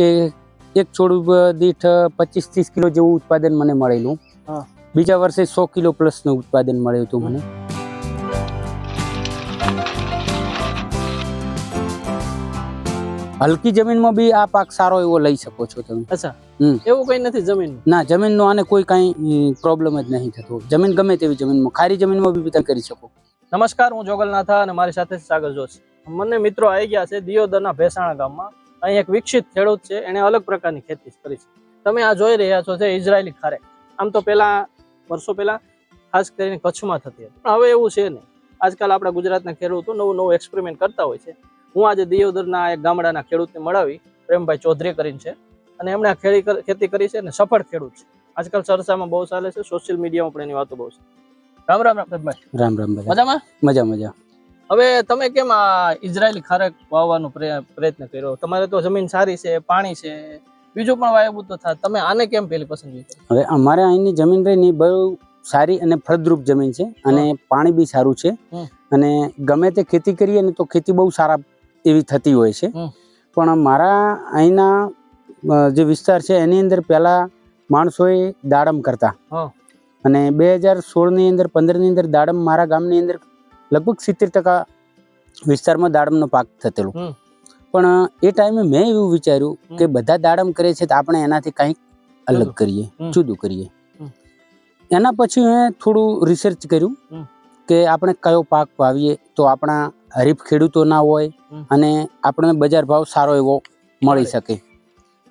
કે એક છોડ દીઠ પચીસ ત્રીસ કિલો જેવું ઉત્પાદન મને મળેલું. બીજા વર્ષે સો કિલો પ્લસનું ઉત્પાદન મળ્યું હતું મને. હલકી જમીનમાં બી આ પાક સારો એવો લઈ શકો છો તમે. અચ્છા. એવું કઈ નથી જમીન ના જમીનનો આને કોઈ કઈ પ્રોબ્લેમ જ નહીં થતો. જમીન ગમે તેવી જમીનમાં ખારી જમીનમાં બી તમે કરી શકો. નમસ્કાર હું જોગલનાથા અને મારી સાથે સાગર જોશ. મને મિત્રો આવી ગયા છે દિયોદરના ભેસાણા ગામમાં. અહીં એક વિકસિત ખેડૂત છે એને અલગ પ્રકારની ખેતી કરી છે. તમે આ જોઈ રહ્યા છો તે ઇઝરાયલી ખારેક આમ તો પેલા વર્ષો પહેલા ખાસ કરીને કચ્છમાં થતી હતી. પણ હવે એવું છે નહીં. આજકાલ આપણા ગુજરાતના ખેડૂતો નવું નવું એક્સપેરિમેન્ટ કરતા હોય છે. હું આજે દિયોદરના એક ગામડાના ખેડૂતને મળાવી પ્રેમભાઈ ચૌધરી કરીને છે. અને એમણે આ ખેડી ખેતી કરી છે અને સફળ ખેડૂત છે. આજકાલ ચર્ચામાં બહુ ચાલે છે સોશિયલ મીડિયામાં પણ એની વાતો બહુ છે. રામ રામ રામ રામ રામ મજામાં? મજા મજા. હવે તમે કેમ આ ઇઝરાયલી ખારેક વાવવાનો પ્રય- પ્રયત્ન કર્યો? તમારે તો જમીન સારી છે પાણી છે બીજું પણ વાયવું તો થાય. તમે આને કેમ પેલી પસંદગી હવે અમારે અહીંની જમીન રહી ને બહુ સારી અને ફળદ્રુપ જમીન છે અને પાણી બી સારું છે. અને ગમે તે ખેતી કરીએ ને તો ખેતી બહુ સારા એવી થતી હોય છે. પણ મારા અહીંના જે વિસ્તાર છે એની અંદર પહેલા માણસોએ દાડમ કરતા. અને બે હજાર સોળની અંદર પંદરની અંદર દાડમ મારા ગામની અંદર લગભગ સિત્તેર ટકા વિસ્તારમાં દાડમનો પાક થતેલો. પણ એ ટાઈમે મેં એવું વિચાર્યું કે બધા દાડમ કરે છે તો આપણે એનાથી કંઈક અલગ કરીએ જુદું કરીએ. એના પછી મેં થોડું રિસર્ચ કર્યું કે આપણે કયો પાક વાવીએ તો આપણા હરીફ ખેડૂતો ના હોય અને આપણને બજાર ભાવ સારો એવો મળી શકે.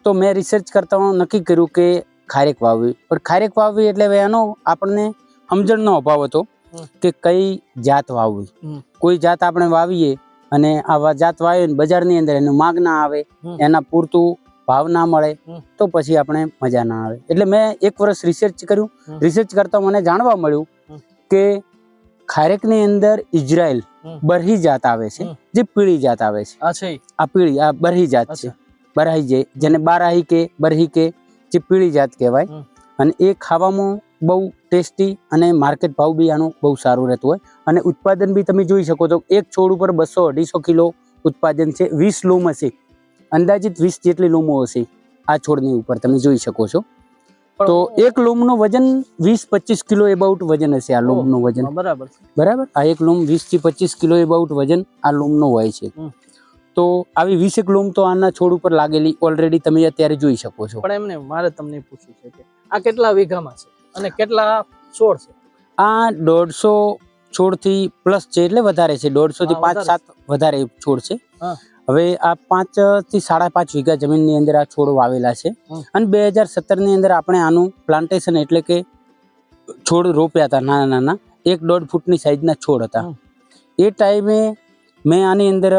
તો મેં રિસર્ચ કરતા નક્કી કર્યું કે ખારેક વાવવી. પણ ખારેક વાવવી એટલે એનો આપણને સમજણનો અભાવ હતો. કે કઈ જાત વાવવી? કોઈ જાત આપણે વાવીએ અને આવા જાત વાવીએ બજારની અંદર એનું માગ ના આવે એના પૂરતું ભાવ ના મળે તો પછી આપણે મજા ના આવે. એટલે મેં એક વર્ષ રિસર્ચ કર્યું. રિસર્ચ કરતા મને જાણવા મળ્યું કે ખારેકની અંદર ઇઝરાયલ બરહી જાત આવે છે જે પીળી જાત આવે છે. આ પીળી આ બરહી જાત છે. બરાહી બરહી જે જેને બારાહી કે બરહી કે જે પીળી જાત કહેવાય. અને એ ખાવામાં બહુ ટેસ્ટી અને માર્કેટ ભાવ બી આનું બહુ સારું રહેતું હોય. અને ઉત્પાદન બી તમે જોઈ શકો તો એક છોડ ઉપર બસો અઢીસો કિલો ઉત્પાદન છે વીસ લૂમ હશે. અંદાજિત વીસ જેટલી લૂમો હશે આ છોડની ઉપર તમે જોઈ શકો છો. તો એક લૂમનું વજન વીસ પચીસ કિલો એબાઉટ વજન હશે આ લૂમનું વજન. બરાબર બરાબર? આ એક લૂમ વીસથી પચીસ કિલો એબાઉટ વજન આ લૂમનું હોય છે. તો આવી વીસેક લૂમ તો આના છોડ ઉપર લાગેલી ઓલરેડી તમે અત્યારે જોઈ શકો છો. પણ એમને મારે તમને પૂછવું છે કે આ કેટલા વીઘામાં છે? અને કેટલા છોડ છે? આ દોઢસો છોડથી પ્લસ છે એટલે વધારે છે. દોઢસો થી પાંચ સાત વધારે છોડ છે. હવે આ પાંચથી સાડા પાંચ વીઘા જમીનની અંદર આ છોડ વાવેલા છે. અને બે હજાર સત્તરની અંદર આપણે આનું પ્લાન્ટેશન એટલે કે છોડ રોપ્યા હતા નાના નાના. એક દોઢ ફૂટની સાઈઝના છોડ હતા. એ ટાઈમે મેં આની અંદર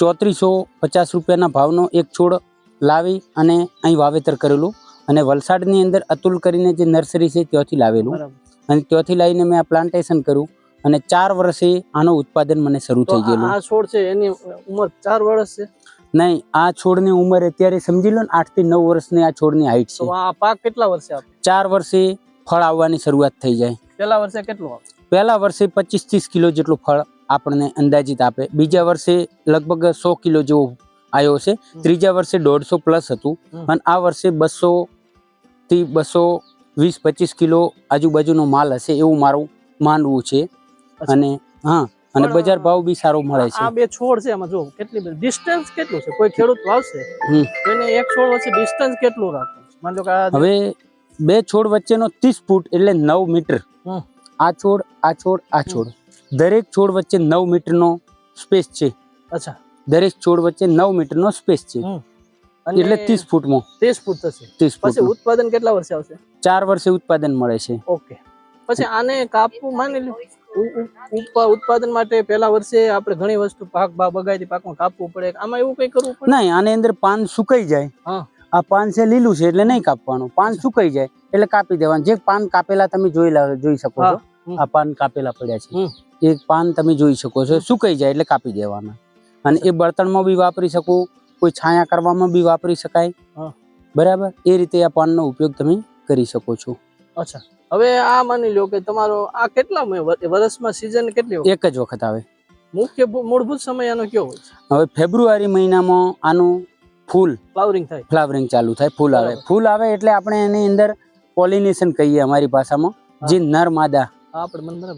ચોત્રીસો પચાસ રૂપિયાના ભાવનો એક છોડ લાવી અને અહીં વાવેતર કરેલું. અને વલસાડની અંદર અતુલ કરીને જે નર્સરી છે ત્યાંથી લાવેલું. અને ત્યાંથી લઈને મેં આ પ્લાન્ટેશન કર્યું અને ચાર વર્ષે આનું ઉત્પાદન મને શરૂ થઈ ગયેલું. આ છોડ છે એની ઉંમર ચાર વર્ષ છે? નહીં આ છોડની ઉંમર અત્યારે સમજી લો ને આઠથી નવ વર્ષની આ છોડની હાઈટ છે. આ પાક કેટલા વર્ષે ચાર વર્ષે ફળ આવવાની શરૂઆત થઈ જાય. પેલા વર્ષે કેટલું પહેલા વર્ષે પચીસ ત્રીસ કિલો જેટલું ફળ આપણને અંદાજિત આપે. બીજા વર્ષે લગભગ સો કિલો જેવો આવ્યો છે. ત્રીજા વર્ષે દોઢસો પ્લસ હતું. અને આ વર્ષે બસો થી બસો વીસ પચીસ કિલો આજુબાજુનો માલ હશે એવું મારું માનવું છે. અને હા અને બજાર ભાવ બી સારો મળે છે. આ બે છોડ છે એમાં જો કેટલી ડિસ્ટન્સ કેટલું છે? કોઈ ખેડૂત વાવશે? એને એક છોડ વચ્ચે ડિસ્ટન્સ કેટલું રાખવું? માની લો કે હવે બે છોડ વચ્ચેનો ત્રીસ ફૂટ એટલે નવ મીટર. આ છોડ આ છોડ આ છોડ. દરેક છોડ વચ્ચે નવ મીટરનો સ્પેસ છે. અચ્છા. દરેક છોડ વચ્ચે નવ મીટરનો સ્પેસ છે. એટલે ત્રીસ ફૂટમાં ત્રીસ ફૂટ થશે. ત્રીસ પછી ઉત્પાદન કેટલા વર્ષે આવશે? ચાર વર્ષે ઉત્પાદન મળે છે. ઓકે. પછી આને કાપવું માની લો ઉત્પાદન માટે પહેલા વર્ષે આપણે ઘણી વસ્તુ પાક બા બગાયતી પાકમાં કાપવું પડે. આમાં એવું કઈ કરવું પડે? નહીં આની અંદર પાન સુકાઈ જાય. આ પાન છે લીલું છે એટલે નહીં કાપવાનું. પાન સુકાઈ જાય એટલે કાપી દેવાનું. જે પાન કાપેલા તમે જોઈ જોઈ શકો છો. આ પાન કાપેલા પડ્યા છે. એ પાન તમે જોઈ શકો છો. સુકાઈ જાય એટલે કાપી દેવાના. અને એ બળતણમાં બી વાપરી શકું કોઈ છાયા કરવામાં બી વાપરી શકાય. બરાબર? એ રીતે આ પાનનો ઉપયોગ તમે કરી શકો છો. અચ્છા. હવે આ માની લો કે તમારો આ કેટલા વર્ષમાં સિઝન કેટલી એક જ વખત આવે. મુખ્ય મૂળભૂત સમય આનો કયો હોય? હવે ફેબ્રુઆરી મહિનામાં આનું ફૂલ ફ્લાવરિંગ થાય. ફ્લાવરિંગ ચાલુ થાય ફૂલ આવે. ફૂલ આવે એટલે આપણે એની અંદર પોલિનેશન કહીએ અમારી ભાષામાં જે નર માદા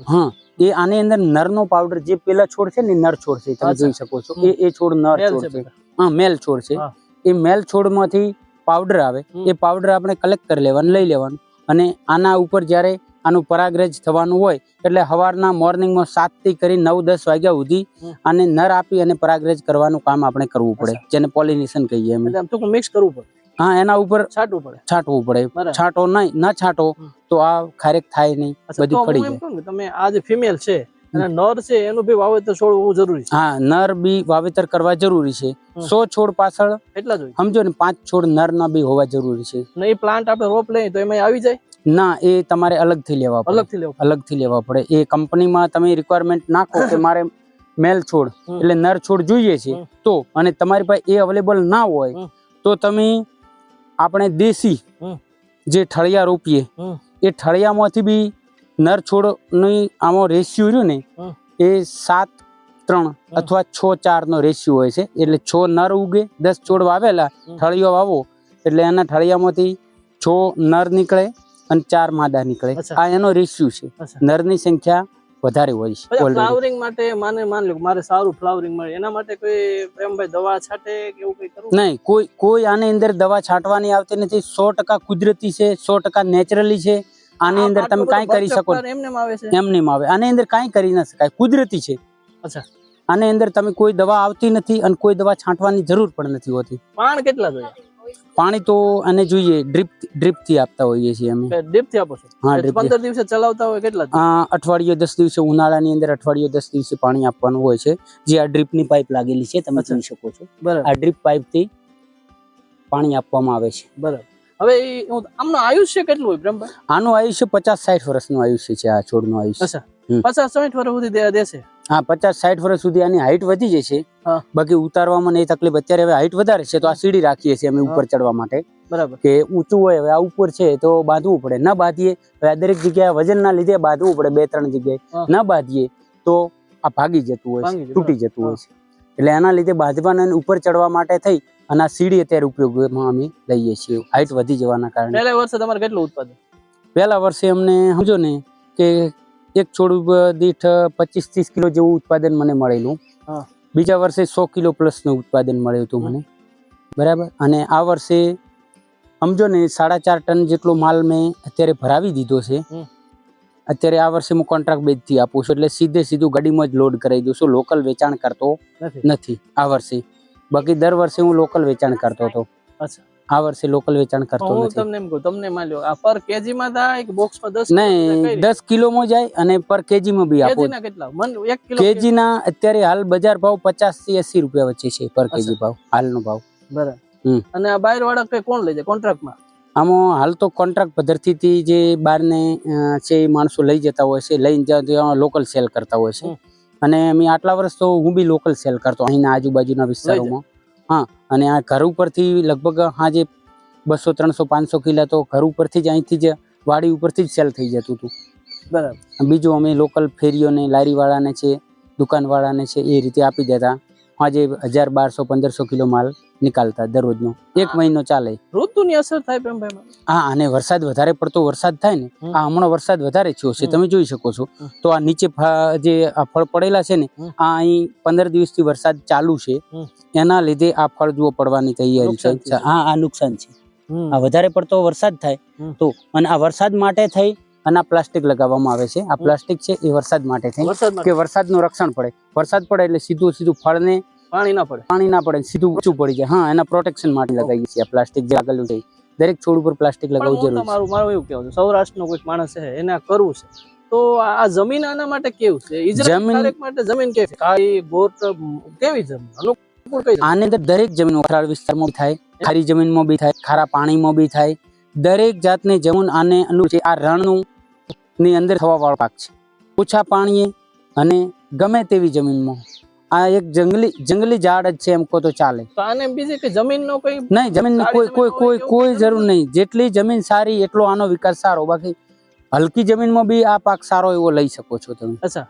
હા એ આની અંદર નરનો પાવડર જે પેલા છોડ છે ને નર છોડ છે તમે જોઈ શકો છો. એ એ છોડ નર છોડ છે હા મેલ છોડ છે. એ મેલ છોડમાંથી પાવડર આવે એ પાવડર આપણે કલેક્ટ કરી લેવાનું લઈ લેવાનું. અને આના ઉપર જ્યારે આનું પરાગરજ થવાનું હોય એટલે સવારના મોર્નિંગમાં સાતથી કરી નવ દસ વાગ્યા સુધી. આને નર આપી અને પરાગરજ કરવાનું કામ આપણે કરવું પડે જેને પોલિનેશન કહીએ અમે. મિક્સ કરવું પડે. હા એના ઉપર છાંટવું પડે. છાંટવું પડે. છાંટો નહીં ના છાંટો તો આ ખારેક થાય નહીં બધું બધી જાય. તમે આ જે ફિમેલ છે અને નર છે એનું બી વાવેતર છોડવું જરૂરી છે. હા નર બી વાવેતર કરવા જરૂરી છે. સો છોડ પાછળ એટલા જ સમજો ને પાંચ છોડ નર ના બી હોવા જરૂરી છે. ને એ પ્લાન્ટ આપણે રોપ લઈએ તો એમાં આવી જાય? ના એ તમારે અલગથી લેવા પડે. અલગથી લેવા અલગથી લેવા પડે. એ કંપનીમાં તમે રિક્વાયરમેન્ટ નાખો કે મારે મેલ છોડ એટલે નર છોડ જોઈએ છે તો. અને તમારી પાસે એ અવેલેબલ ના હોય તો તમે આપણે દેશી જે ઠળિયા રોપીએ એ ઠળિયામાંથી બી નર છોડની આમાં રેશિયો રહ્યું ને એ સાત ત્રણ અથવા છ ચાર નો રેશિયો હોય છે. એટલે છ નર ઉગે દસ છોડ વાવેલા ઠળિયો વાવો એટલે એના ઠળિયામાંથી છ નર નીકળે અને ચાર માદા નીકળે. આ એનો રેશિયો છે. નરની સંખ્યા વધારે હોય છે ફ્લાવરિંગ માટે માને માન લો મારે સારું ફ્લાવરિંગ મળે. એના માટે કોઈ પ્રેમભાઈ દવા છાંટે કે એવું કઈ કરવું? નહીં કોઈ કોઈ આની અંદર દવા છાંટવાની આવતી નથી. સો ટકા કુદરતી છે સો ટકા નેચરલી છે. આની અંદર તમે કાંઈ કરી શકો એમને એમ આવે છે? એમને આવે. આની અંદર કાંઈ કરી ના શકાય. કુદરતી છે. અચ્છા. આની અંદર તમે કોઈ દવા આવતી નથી અને કોઈ દવા છાંટવાની જરૂર પણ નથી હોતી. પાણ કેટલા જોઈએ? પાણી તો આને જોઈએ ડ્રીપ ડ્રીપથી આપતા હોઈએ છીએ અમે. ડ્રીપથી આપો છો? હા ડ્રીપ પંદર દિવસે ચલાવતા હોય કેટલા આ અઠવાડિયે દસ દિવસે ઉનાળાની અંદર અઠવાડિયે દસ દિવસે પાણી આપવાનું હોય છે. જે આ ડ્રીપની પાઇપ લાગેલી છે તમે. જોઈ શકો છો. બરાબર. આ ડ્રીપ પાઇપથી પાણી આપવામાં આવે છે. બરાબર. હવે આમનું આયુષ્ય કેટલું હોય બ્રહ્મભાઈ આનું આયુષ્ય પચાસ સાઠ વર્ષનું આયુષ્ય છે આ છોડનું આયુષ્ય. પચાસ સાઠ વર્ષ સુધી દેશે? હા પચાસ સાઠ વર્ષ સુધી આની હાઈટ વધી જશે. બાકી ઉતારવામાં નહીં તકલીફ અત્યારે હવે હાઈટ વધારે છે તો આ સીડી રાખીએ છીએ અમે ઉપર ચડવા માટે. બરાબર. કે ઊંચું હોય હવે આ ઉપર છે તો બાંધવું પડે. ન બાંધીએ હવે આ દરેક જગ્યાએ વજનના લીધે બાંધવું પડે બે ત્રણ જગ્યાએ. ન બાંધીએ તો આ ભાગી જતું હોય છે તૂટી જતું હોય છે. એટલે એના લીધે બાંધવાના ઉપર ચડવા માટે થઈ અને આ સીડી અત્યારે ઉપયોગમાં અમે લઈએ છીએ. હાઈટ વધી જવાના કારણે. પહેલા વર્ષે તમારે કેટલું ઉત્પાદન? પહેલા વર્ષે અમને સમજો ને કે એક છોડ દીઠ પચીસ ત્રીસ કિલો જેવું ઉત્પાદન મને મળેલું. બીજા વર્ષે સો કિલો પ્લસનું ઉત્પાદન મળ્યું હતું મને. બરાબર? અને આ વર્ષે સમજો ને સાડા ચાર ટન જેટલો માલ મેં અત્યારે ભરાવી દીધો છે. અત્યારે આ વર્ષે હું કોન્ટ્રાક્ટ બેઝથી આપું છું એટલે સીધે સીધું ગાડીમાં જ લોડ કરાવી દઉં છું. લોકલ વેચાણ કરતો નથી. નથી આ વર્ષે. બાકી દર વર્ષે હું લોકલ વેચાણ કરતો હતો. અચ્છા. આ વર્ષે લોકલ વેચાણ કરતો હું તમને એમ કહું તમને માલ્યો આ પર કેજી માં થાય કે બોક્સમાં દસ નહીં 10 કિલો માં જાય અને પર કેજીમાં બી આપો. કેજી ના કેટલા? મન 1 કિલો કેજી ના અત્યારે હાલ બજાર ભાવ પચાસથી એસી રૂપિયા વચ્ચે છે પર કેજી ભાવ હાલનો ભાવ. બરાબર. હમ. અને આ બાયર વાળા કે કોણ લઈ જાય કોન્ટ્રાક્ટમાં આમાં હાલ તો કોન્ટ્રાક્ટ પદ્ધતિથી જે બહારને છે એ માણસો લઈ જતા હોય છે લઈને ત્યાં લોકલ સેલ કરતા હોય છે. અને અમે આટલા વર્ષ તો હું બી લોકલ સેલ કરતો અહીંના આજુબાજુના વિસ્તારોમાં. હા અને આ ઘર ઉપરથી લગભગ હા જે બસો ત્રણસો પાંચસો કિલા તો ઘર ઉપરથી જ અહીંથી જ વાડી ઉપરથી જ સેલ થઈ જતું હતું. બરાબર. બીજું અમે લોકલ ફેરીઓને લારીવાળાને છે દુકાનવાળાને છે એ રીતે આપી દેતા. આજે હજાર બારસો પંદરસો કિલો માલ નિકાલતા દરરોજનો. એક મહિનો ચાલે. ઋતુની અસર થાય પ્રેમભાઈ હા અને વરસાદ વધારે પડતો વરસાદ થાય ને આ હમણાં વરસાદ વધારે થયો છે તમે જોઈ શકો છો. તો આ નીચે જે આ ફળ પડેલા છે ને આ અહીં પંદર દિવસથી વરસાદ ચાલુ છે. એના લીધે આ ફળ જુઓ પડવાની તૈયારી છે. હા આ નુકસાન છે. આ વધારે પડતો વરસાદ થાય તો અને આ વરસાદ માટે થઈ અને આ પ્લાસ્ટિક લગાવવામાં આવે છે. આ પ્લાસ્ટિક છે એ વરસાદ માટે થઈ કે વરસાદનું રક્ષણ પડે. વરસાદ પડે એટલે સીધું સીધું ફળને પાણી ના પડે. પાણી ના પડે સીધું ઊંચું પડી જાય. હા એના પ્રોટેક્શન માટે લગાવીએ છીએ આ પ્લાસ્ટિક જે આગળ છે. દરેક છોડ ઉપર પ્લાસ્ટિક લગાવવું જરૂરી મારું મારું એવું કેવું છે. સૌરાષ્ટ્રનો કોઈક માણસ છે એને કરવું છે. તો આ જમીન આના માટે કેવું છે? જમીન- માટે જમીન કેવી છે? કાળી ગોટ કેવી જમીન? આની અંદર દરેક જમીન વખરાળ વિસ્તારમાં થાય ખારી જમીનમાં બી થાય ખારા પાણીમાં બી થાય. દરેક જાતની જમીન આને અનુ છે. આ રણનું ની અંદર થવા વાળો પાક છે. ઓછા પાણીએ અને ગમે તેવી જમીનમાં. આ એક જંગલી જંગલી ઝાડ જ છે એમ કહો તો ચાલે. તો આને બીજી કે જમીનનો કોઈ નહીં જમીન કોઈ કોઈ કોઈ કોઈ જરૂર નહીં. જેટલી જમીન સારી એટલો આનો વિકાસ સારો. બાકી હલકી જમીનમાં બી આ પાક સારો એવો લઈ શકો છો તમે. અચ્છા.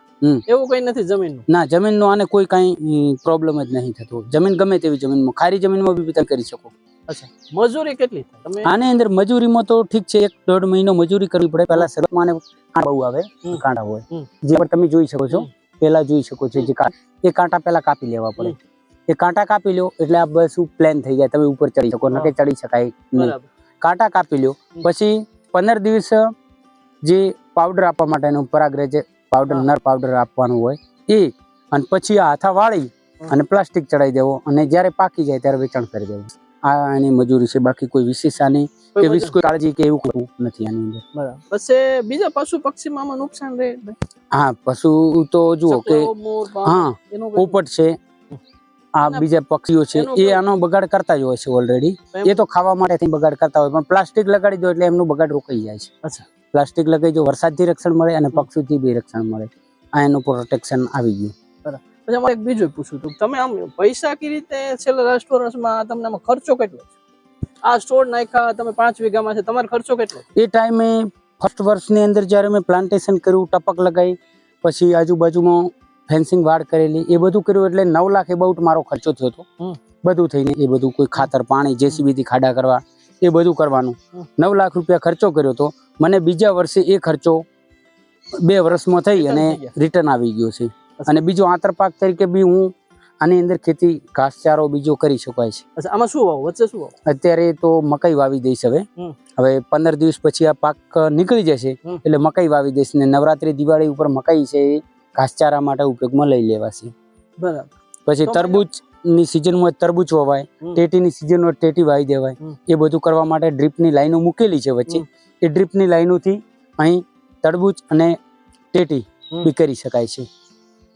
એવું કઈ નથી જમીન ના જમીનનો આને કોઈ કઈ પ્રોબ્લેમ જ નહીં થતો. જમીન ગમે તેવી જમીનમાં ખારી જમીનમાં બી તમે કરી શકો. અચ્છા. મજૂરી કેટલી તમે આની અંદર મજૂરીમાં તો ઠીક છે એક દોઢ મહિનો મજૂરી કરવી પડે. પહેલા શરૂઆતમાં કાંટા બહુ આવે કાંટા હોય. જે પણ તમે જોઈ શકો છો. પહેલા જોઈ શકો છો જે એ કાંટા પહેલા કાપી લેવા પડે. એ કાંટા કાપી લો એટલે આ બસ પ્લેન થઈ જાય તમે ઉપર ચડી શકો નકે ચડી શકાય નહીં. કાંટા કાપી લ્યો પછી પંદર દિવસ જે પાવડર આપવા માટેનું પરાગ્રહ જે પાવડર. નર પાવડર આપવાનું હોય એ અને પછી આ હાથા વાળી અને પ્લાસ્ટિક ચડાવી દેવો અને જ્યારે પાકી જાય ત્યારે વેચાણ કરી દેવું. આ એની મજૂરી છે બાકી કોઈ વિશેષ આની કે કોઈ વિશેષ કોઈ કાળજી કે એવું કરવું નથી આની અંદર. બરાબર. પછી બીજા પશુ પક્ષીમાં આમાં નુકસાન રહે હા પશુ તો જુઓ કે હા પોપટ છે આ બીજા પક્ષીઓ છે એ આનો બગાડ કરતા જ હોય છે ઓલરેડી એ તો ખાવા માટે બગાડ કરતા હોય પણ પ્લાસ્ટિક લગાડી દો એટલે એમનું બગાડ રોકાઈ જાય છે. અચ્છા. પ્લાસ્ટિક લગાવી દો વરસાદથી રક્ષણ મળે અને પક્ષીથી બી રક્ષણ મળે. આ એનું પ્રોટેક્શન આવી ગયું. પછી અમારે એક બીજું પૂછવું હતું તમે આમ પૈસા કઈ રીતે છેલ્લા રેસ્ટોરન્ટમાં તમને આમાં ખર્ચો કેટલો છે? આ સ્ટોર નાખ્યા તમે પાંચ વીઘામાં છે તમારો ખર્ચો કેટલો એ ટાઈમે ફર્સ્ટ વર્ષની અંદર જ્યારે મેં પ્લાન્ટેશન કર્યું ટપક લગાવી પછી આજુબાજુમાં ફેન્સિંગ વાડ કરેલી એ બધું કર્યું એટલે નવ લાખ એબાઉટ મારો ખર્ચો થયો હતો. બધું થઈને એ બધું કોઈ ખાતર પાણી જેસીબીથી ખાડા કરવા એ બધું કરવાનું. નવ લાખ રૂપિયા ખર્ચો કર્યો હતો. મને બીજા વર્ષે એ ખર્ચો બે વર્ષમાં થઈ અને રિટર્ન આવી ગયો છે. અને બીજો આંતર પાક તરીકે બી હું આની અંદર ખેતી ઘાસચારો બીજો કરી શકાય છે. આમાં શું વાવ? વચ્ચે શું વાવ? અત્યારે તો મકાઈ વાવી દઈશ હવે. હવે પંદર દિવસ પછી આ પાક નીકળી જશે એટલે મકાઈ વાવી દઈશ ને નવરાત્રી દિવાળી ઉપર મકાઈ છે એ ઘાસચારા માટે ઉપયોગમાં લઈ લેવાશે. બરાબર. પછી તરબૂચની સિઝનમાં તરબૂચ વવાય ટેટીની સિઝનમાં ટેટી વાવી દેવાય. એ બધું કરવા માટે ડ્રીપની લાઈનો મૂકેલી છે વચ્ચે. એ ડ્રીપની લાઈનોથી અહીં તરબૂચ અને ટેટી બી કરી શકાય છે.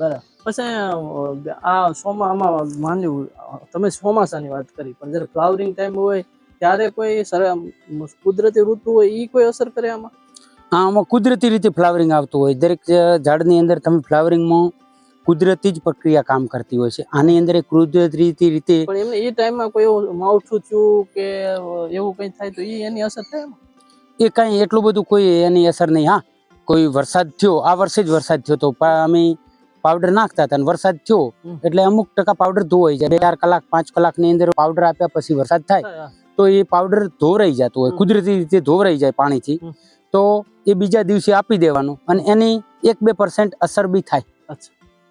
બરાબર. પછી આ સોમા આમાં માન્યું તમે ચોમાસાની વાત કરી પણ જ્યારે ફ્લાવરિંગ ટાઈમ હોય ત્યારે કોઈ કુદરતી ઋતુ હોય એ કોઈ અસર કરે આમાં? હા આમાં કુદરતી રીતે ફ્લાવરિંગ આવતું હોય. દરેક ઝાડની અંદર તમે ફ્લાવરિંગમાં કુદરતી જ પ્રક્રિયા કામ કરતી હોય છે. આની અંદર એ કુદરતી રીતે પણ એમને એ ટાઈમમાં કોઈ માવઠું થયું કે એવું કંઈ થાય તો એ એની અસર થાય એ કાંઈ એટલું બધું કોઈ એની અસર નહીં. હા કોઈ વરસાદ થયો આ વર્ષે જ વરસાદ થયો તો. પા- અમે પાવડર નાખતા હતા અને વરસાદ થયો એટલે અમુક ટકા પાવડર ધોવાઈ જાય. બે ચાર કલાક પાંચ કલાકની અંદર પાવડર આપ્યા પછી વરસાદ થાય. તો એ પાવડર ધોવરાઈ જતો હોય કુદરતી રીતે ધોવરાઈ જાય પાણીથી. તો એ બીજા દિવસે આપી દેવાનું અને એની એક બે પર્સન્ટ અસર બી થાય.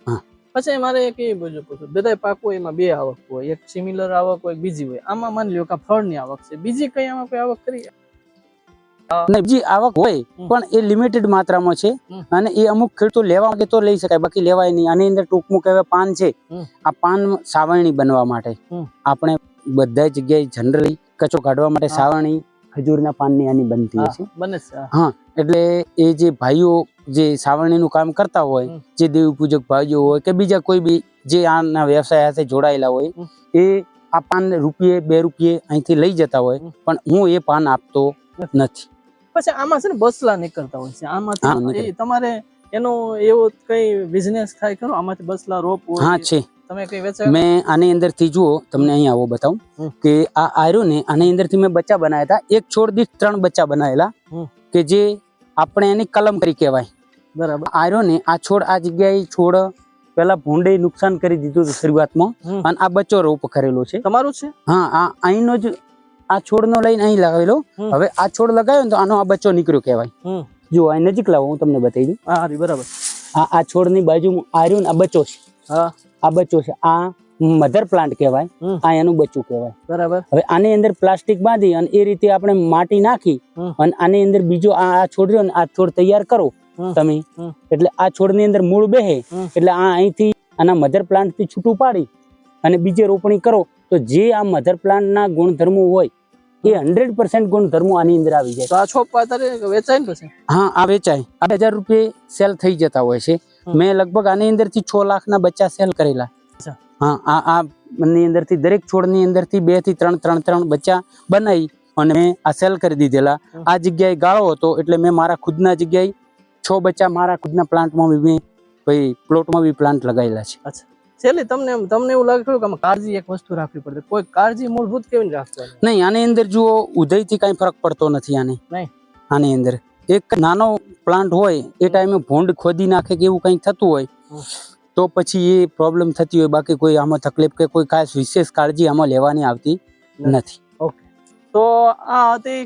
હા. પછી મારે એક એ બધું પૂછવું. બધા પાકો એમાં બે આવક હોય. એક સિમિલર આવક હોય બીજી હોય. આમાં માની લ્યો કે ફળની આવક છે. બીજી કઈ આમાં કોઈ આવક કરી? ને બીજી આવક હોય પણ એ લિમિટેડ માત્રામાં છે. અને એ અમુક ખેડૂતો લેવા માટે તો લઈ શકાય બાકી લેવાય નહીં. આની અંદર ટૂંકમાં કહેવાય પાન છે. આ પાન સાવરણી બનવા માટે. આપણે બધા જગ્યાએ જનરલી કચો કાઢવા માટે સાવરણી ખજૂરના પાનની આની બનતી હોય છે. હા. એટલે એ જે ભાઈઓ જે સાવરણીનું કામ કરતા હોય જે દેવી પૂજક ભાઈઓ હોય કે બીજા કોઈ બી જે આના વ્યવસાય સાથે જોડાયેલા હોય એ આ પાન રૂપિયે બે રૂપિયે અહીંથી લઈ જતા હોય પણ હું એ પાન આપતો નથી. પછી આમાં છે ને બસલા નીકળતા હોય છે. આમાં આમાંથી તમારે એનો એવો કઈ બિઝનેસ થાય ખરો? આમાંથી બસલા રોપ હા છે. તમે કઈ વેચાય? મેં આની અંદરથી જુઓ તમને અહીં આવો બતાવું કે આ આર્યો ને આની અંદરથી મેં બચ્ચા બનાવ્યા હતા. એક છોડ દીઠ ત્રણ બચ્ચા બનાવેલા કે જે આપણે એની કલમ કરી કહેવાય. બરાબર. આર્યો ને આ છોડ આ જગ્યાએ છોડ પેલા ભૂંડે નુકસાન કરી દીધું હતું શરૂઆતમાં અને આ બચ્ચો રોપ કરેલો છે. તમારું છે? હા આ અહીંનો જ આ છોડનો લઈને અહીં લગાવેલો હવે આ છોડ લગાવ્યો ને તો આનો આ બચ્ચો નીકળ્યો કહેવાય. જો આ નજીક લાવો હું તમને બતાવી દઉં. હા બરાબર. આ આ છોડની બાજુ આર્યું ને આ બચ્ચો છે. હા. આ બચ્ચો છે. આ મધર પ્લાન્ટ કહેવાય. આ એનું બચ્ચું કહેવાય. બરાબર. હવે આની અંદર પ્લાસ્ટિક બાંધી અને એ રીતે આપણે માટી નાખી અને આની અંદર બીજો આ આ છોડ રહ્યો ને આ છોડ તૈયાર કરો તમે. એટલે આ છોડની અંદર મૂળ બેહે. એટલે આ અહીંથી આના મધર પ્લાન્ટથી છૂટું પાડી અને બીજે રોપણી કરો. તો જે આ મધર પ્લાન્ટ ના ગુણધર્મો હોય એ હંડ્રેડ પર્સન્ટ ગુણધર્મો આની અંદર આવી જાય. તો આ છોપ વેચાય ને પછી? હા આ વેચાય. આઠ હજાર રૂપિયા સેલ થઈ જતા હોય છે. મેં લગભગ આની અંદરથી છ લાખના બચ્ચા સેલ કરેલા. હા આ આ ની અંદરથી દરેક છોડની અંદરથી બેથી ત્રણ ત્રણ ત્રણ બચ્ચા બનાવી અને મેં આ સેલ કરી દીધેલા. આ જગ્યાએ ગાળો હતો એટલે મેં મારા ખુદના જગ્યાએ છ બચ્ચા મારા ખુદના પ્લાન્ટમાં બી મેં ભાઈ પ્લોટમાં બી પ્લાન્ટ લગાવેલા છે. છેલ્લે તમને તમને એવું લાગે કે કાળજી એક વસ્તુ રાખવી પડે. કોઈ કાળજી મૂળભૂત કેવી રીતે નહીં આની અંદર જુઓ ઉદયથી કાંઈ ફરક પડતો નથી આને. નહીં. આની અંદર. એક નાનો પ્લાન્ટ હોય એ ટાઈમે ભૂંડ ખોદી નાખે કે એવું કંઈક થતું હોય તો પછી એ પ્રોબ્લેમ થતી હોય. બાકી કોઈ આમાં તકલીફ કે કોઈ ખાસ વિશેષ કાળજી આમાં લેવાની આવતી નથી. ઓકે. તો આ હતી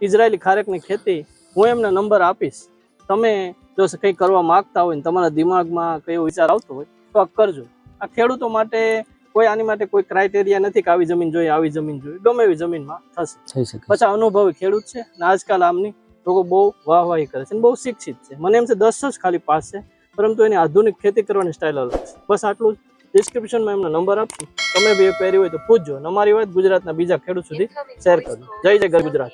ઇઝરાયલી ખારેકની ખેતી. હું એમને નંબર આપીશ. તમે જો કંઈ કરવા માગતા હોય ને તમારા દિમાગમાં કયો વિચાર આવતો હોય તો આ કરજો. આ ખેડૂતો માટે કોઈ આની માટે કોઈ ક્રાઇટેરિયા નથી કે આવી જમીન જોઈએ આવી જમીન જોઈએ. ગમે એવી જમીનમાં થશે. થઈ શકે. પછી અનુભવી ખેડૂત છે ને આજકાલ આમની લોકો બહુ વાહવાહી કરે છે અને બહુ શિક્ષિત છે. મને એમ છે દસ જ ખાલી પાસ છે પરંતુ એની આધુનિક ખેતી કરવાની સ્ટાઇલ અલગ છે. બસ આટલું ડિસ્ક્રિપ્શનમાં એમનો નંબર આપશું. તમે બી પહેરી હોય તો પૂછજો અમારી વાત ગુજરાતના બીજા ખેડૂત સુધી શેર કરજો. જય જય ગર ગુજરાત.